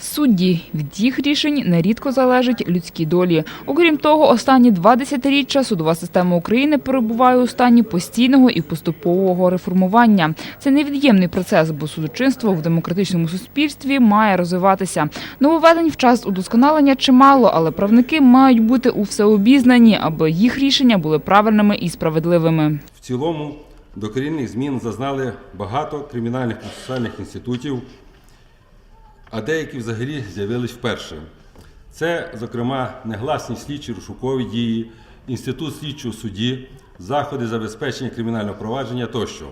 Судді від їх рішень нерідко залежать людські долі. Окрім того, останні два десятиріччя судова система України перебуває у стані постійного і поступового реформування. Це невід'ємний процес, бо судочинство в демократичному суспільстві має розвиватися. Нововведень в час удосконалення чимало, але правники мають бути у всеобізнані, аби їх рішення були правильними і справедливими. В цілому докорінних змін зазнали багато кримінальних процесуальних інститутів, а деякі взагалі з'явились вперше. Це, зокрема, негласні слідчі розшукові дії, інститут слідчого судді, заходи забезпечення кримінального провадження тощо.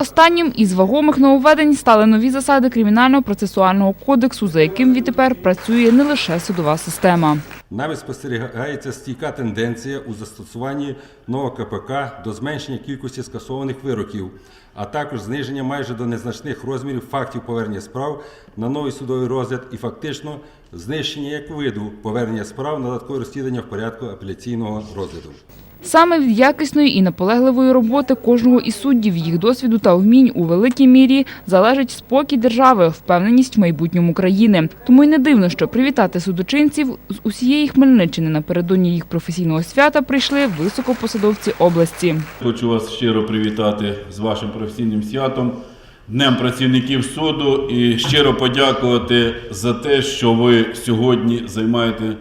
Останнім із вагомих нововведень стали нові засади кримінального процесуального кодексу, за яким відтепер працює не лише судова система. Навіть спостерігається стійка тенденція у застосуванні нового КПК до зменшення кількості скасованих вироків, а також зниження майже до незначних розмірів фактів повернення справ на новий судовий розгляд і фактично знищення як виду повернення справ на додаткове розслідування в порядку апеляційного розгляду. Саме від якісної і наполегливої роботи кожного із суддів, їх досвіду та вмінь у великій мірі залежить спокій держави, впевненість в майбутньому країни. Тому й не дивно, що привітати судочинців з усієї Хмельниччини напередодні їх професійного свята прийшли високопосадовці області. Хочу вас щиро привітати з вашим професійним святом, Днем працівників суду і щиро подякувати за те, що ви сьогодні займаєте,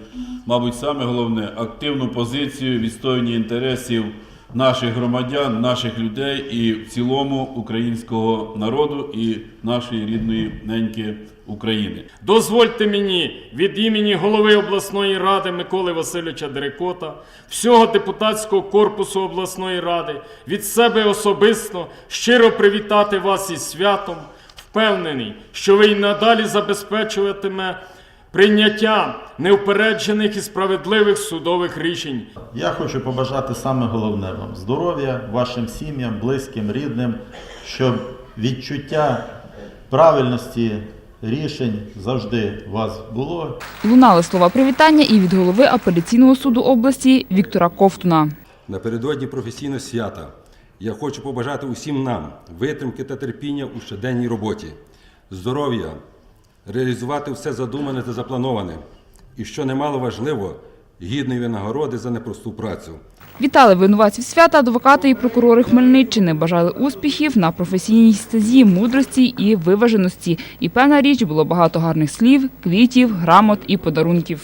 мабуть, саме головне активну позицію відстоювання інтересів наших громадян, наших людей і в цілому українського народу і нашої рідної неньки України. Дозвольте мені від імені голови обласної ради Миколи Васильовича Дерекота, всього депутатського корпусу обласної ради, від себе особисто щиро привітати вас із святом, впевнений, що ви й надалі забезпечуватиме прийняття неупереджених і справедливих судових рішень. Я хочу побажати саме головне вам здоров'я, вашим сім'ям, близьким, рідним, щоб відчуття правильності рішень завжди вас було. Лунали слова привітання і від голови апеляційного суду області Віктора Ковтуна. Напередодні професійного свята я хочу побажати усім нам витримки та терпіння у щоденній роботі, здоров'я, реалізувати все задумане та заплановане, і що немало важливо, гідної винагороди за непросту працю. Вітали винуватців свята адвокати і прокурори Хмельниччини. Бажали успіхів на професійній стезі, мудрості і виваженості. І певна річ було багато гарних слів, квітів, грамот і подарунків.